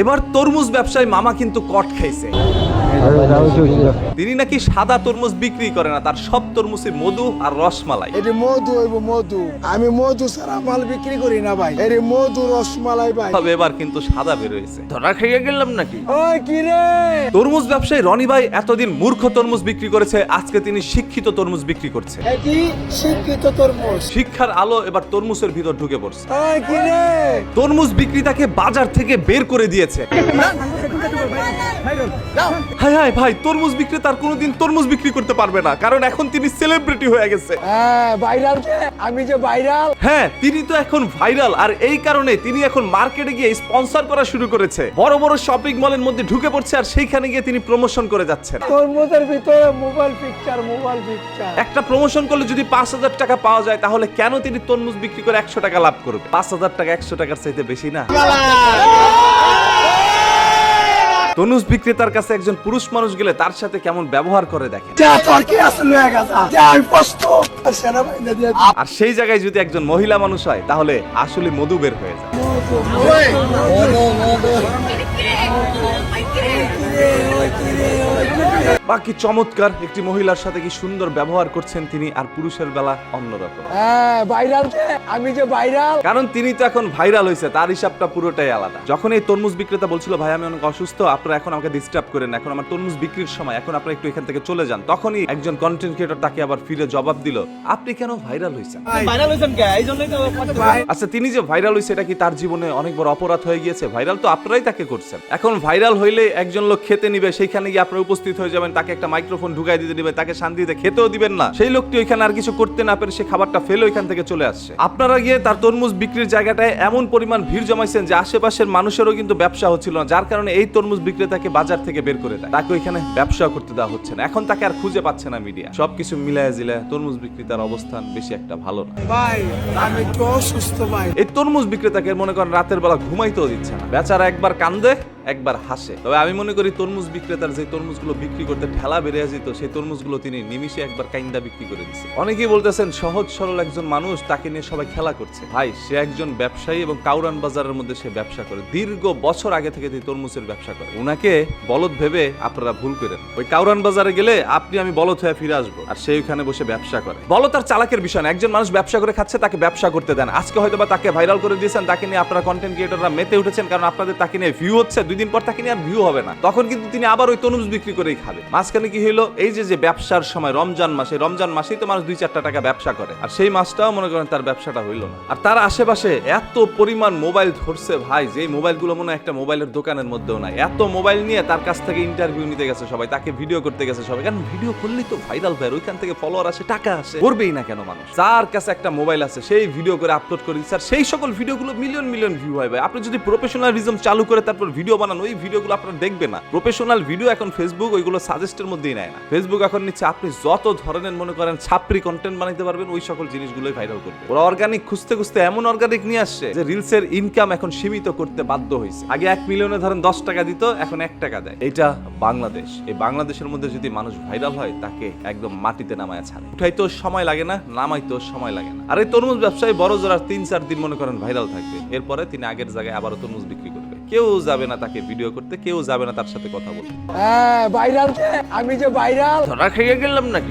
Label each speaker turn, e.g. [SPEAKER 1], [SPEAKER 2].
[SPEAKER 1] এবার তরমুজ ব্যবসায়ী মামা কিন্তু কট খাইছে। তিনি নাকি সাদা তরমুজ বিক্রি করে না তার সব তরমুজে মধু আর রসমালাই।
[SPEAKER 2] এটি মধু হইব মধু। আমি মধু সারা মাল বিক্রি করি না ভাই। এটি মধু রসমালাই ভাই।
[SPEAKER 1] তবে এবার কিন্তু সাদা বের হয়েছে। ধরা খেয়ে গেলাম নাকি?
[SPEAKER 2] ওই কি রে?
[SPEAKER 1] তরমুজ ব্যবসায়ী রনি ভাই এতদিন মূর্খ তরমুজ বিক্রি করেছে আজকে তিনি শিক্ষিত তরমুজ বিক্রি করছে।
[SPEAKER 2] এটি শিক্ষিত তরমুজ?
[SPEAKER 1] শিক্ষার আলো এবার তরমুজের ভিতর ঢুকে পড়ছে।
[SPEAKER 2] ওই কি রে?
[SPEAKER 1] তরমুজ বিক্রেতাকে বাজার থেকে বের করে দিয়েছে হাই হাই ভাই তরমুজ বিক্রেতার কোনোদিন তরমুজ বিক্রি করতে পারবে না কারণ এখন তিনি সেলিব্রিটি হয়ে গেছে।
[SPEAKER 2] হ্যাঁ ভাইরাল আমি যে ভাইরাল
[SPEAKER 1] হ্যাঁ তিনি তো এখন ভাইরাল আর এই কারণে তিনি এখন মার্কেটে গিয়ে স্পন্সর করা শুরু করেছে। বড় বড় শপিং মলের মধ্যে ঢুকে পড়ছে আর সেইখানে গিয়ে তিনি প্রমোশন করে যাচ্ছেন।
[SPEAKER 2] তরমুজের ভিতরে মোবাইল পিকচার মোবাইল পিকচার
[SPEAKER 1] একটা প্রমোশন করলে যদি পাঁচ হাজার টাকা পাওয়া যায় তাহলে কেন তিনি তরমুজ বিক্রি করে একশো টাকা লাভ করবে? পাঁচ হাজার টাকা একশো টাকার চাইতে বেশি না। তরমুজ বিক্রেতার কাছে একজন পুরুষ মানুষ গেলে তার সাথে কেমন ব্যবহার করে দেখেন?
[SPEAKER 2] হয়ে দিয়ে
[SPEAKER 1] আর সেই জায়গায় যদি একজন মহিলা মানুষ হয় তাহলে আসলে মধু বের হয়ে যায়। বাকি চমৎকার একটি মহিলার সাথে কি সুন্দর ব্যবহার করছেন তিনি আর পুরুষের বেলা অন্যরকম
[SPEAKER 2] হ্যাঁ ভাইরাল আমি যে ভাইরাল
[SPEAKER 1] কারণ তিনি তো এখন ভাইরাল হয়েছে তার হিসাবটা পুরোটাই আলাদা। যখন এই তরমুজ বিক্রেতা বলছিল ভাই আমি অনেক অসুস্থ আপনারা এখন আমাকে ডিস্টার্ব করেন এখন আমার তরমুজ বিক্রির সময় এখন আপনারা একটু এখান থেকে চলে যান। তখনই একজন কন্টেন্ট ক্রিয়েটর তাকে আবার ফিরে জবাব দিল আপনি কেন ভাইরাল হয়েছেন
[SPEAKER 3] ভাইরাল হয়েছেন কে? এই জন্যই তো
[SPEAKER 1] আচ্ছা তিনি যে ভাইরাল হয়েছে এটা কি তার জীবনে অনেক বড় অপরাধ হয়ে গিয়েছে? ভাইরাল তো আপনারাই তাকে করছেন। এখন ভাইরাল হইলে একজন লোক খেতে নিবে সেইখানে গিয়ে আপনারা উপস্থিত হয়ে যাবেন তাকে একটা মাইক্রোফোন ঢুকাই দিতে দিবেন তাকে শান্তিতে খেতেও দিবেন না। সেই লোকটি ওইখানে আর কিছু করতে না পেরে সে খাবারটা ফেলে ওইখান থেকে চলে আসছে। আপনারা গিয়ে তার তরমুজ বিক্রির জায়গাটায় এমন পরিমাণ ভিড় জমাইছেন যে আশেপাশের মানুষেরও কিন্তু ব্যবসা হচ্ছিল না যার কারণে এই তরমুজ বিক্রেতাকে বাজার থেকে বের করে দেয়। তাকে ওইখানে ব্যবসা করতে দেওয়া হচ্ছে না। এখন তাকে আর খুঁজে পাচ্ছে না মিডিয়া। সবকিছু মিলায় জিলায় তরমুজ বিক্রেতার অবস্থান বেশি একটা ভালো না।
[SPEAKER 2] ভাই আমি একটু অসুস্থ ভাই।
[SPEAKER 1] এই তরমুজ বিক্রেতাকে মনে করেন রাতের বেলা ঘুমাইতেও দিচ্ছে না। বেচারা একবার কান্দে একবার হাসে। তবে আমি মনে করি তরমুজ বিক্রেতার যে তরমুজগুলো বিক্রি করতে ঠেলা বেড়ে যেত সেই তরমুজগুলো তিনি নিমিশে একবার কাইন্দা বিক্রি করে দিচ্ছে অনেকেই বলতেছেন, সহজ সরল একজন মানুষ তাকে নিয়ে সবাই খেলা করছে। ভাই, সে একজন ব্যবসায়ী এবং কাউরান বাজারের মধ্যে সে ব্যবসা করে। দীর্ঘ বছর আগে থেকে তিনি তরমুজের ব্যবসা করে উনাকে বলদ ভেবে আপনারা ভুল করেন। ওই কাউরান বাজারে গেলে আপনি, আমি বলদ হয়ে ফিরে আসব আর সে ওইখানে বসে ব্যবসা করে। বলো তার চালাকের বিষয় না। একজন মানুষ ব্যবসা করে খাচ্ছে, তাকে ব্যবসা করতে দেন আজকে হয়তো বা তাকে ভাইরাল করে দিয়েছেন, তাকে নিয়ে আপনারা কন্টেন্ট ক্রিয়েটররা মেতে উঠেছেন, কারণ আপনাদের তাকে নিয়ে ভিউ হচ্ছে দুই দিন পর তাকে নিয়ে আর ভিউ হবে না। তখন কিন্তু তিনি আবার ওই তরমুজ বিক্রি করেই খাবে। মাঝখানে কি হলো এই যে যে ব্যবসার সময়, রমজান মাসে, রমজান মাসেই তো মানুষ দুই চারটা টাকা ব্যবসা করে। আর সেই মাসটাও মনে করেন তার ব্যবসাটা হইল না। আর তার আশেপাশে এত পরিমাণ মোবাইল ধরছে ভাই, যে মোবাইলগুলো মনে হয় একটা মোবাইলের দোকানের মধ্যেও নাই। এত মোবাইল নিয়ে তার কাছ থেকে ইন্টারভিউ নিতে গেছে সবাই, তাকে ভিডিও করতে গেছে সবাই। কারণ ভিডিও করলেই তো ভাইরাল ভাই ওইখান থেকে ফলোয়ার আসে, টাকা আসে। করবেই না কেন মানুষ? যার কাছে একটা মোবাইল আছে, সেই ভিডিও করে আপলোড করে দিচ্ছে। আর সেই সকল ভিডিওগুলো মিলিয়ন মিলিয়ন ভিউ হয় ভাই। আপনি যদি প্রফেশনালিজম চালু করে তারপর ভিডিও বানান ওই ভিডিওগুলো আপনারা দেখবে না। প্রফেশনাল ভিডিও এখন ফেসবুক ওইগুলো সাজেস্টের মধ্যেই নেয় না। ফেসবুক এখন নিচ্ছে, আপনি যত ধরনের মনে করেন ছাপরি কন্টেন্ট বানাইতে পারবেন, ওই সকল জিনিসগুলোই ভাইরাল করবে। ওরা অর্গানিক খুঁজতে খুঁজতে এমন অর্গানিক নিয়ে আসছে যে রিলসের ইনকাম এখন সীমিত করতে বাধ্য হয়েছে। আগে এক মিলিয়নে ধরেন দশ টাকা দিত, এখন এক টাকা দেয়। এটা বাংলাদেশ। এই বাংলাদেশের মধ্যে যদি মানুষ ভাইরাল হয়, তাকে একদম মাটিতে নামায় ছাড়ে। উঠাইতেও সময় লাগে না, নামাইতেও সময় লাগে না। আর এই তরমুজ ব্যবসায়ী বড় জোর আর তিন চার দিন মনে করেন ভাইরাল থাকবে। এরপরে তিনি আগের জায়গায় আবারও তরমুজ বিক্রি কেউ যাবে না তাকে ভিডিও করতে কেউ যাবে না তার সাথে কথা বলতে।
[SPEAKER 2] হ্যাঁ ভাইরাল আমি যে বাইরাল
[SPEAKER 1] ধরা খেয়ে গেলাম নাকি?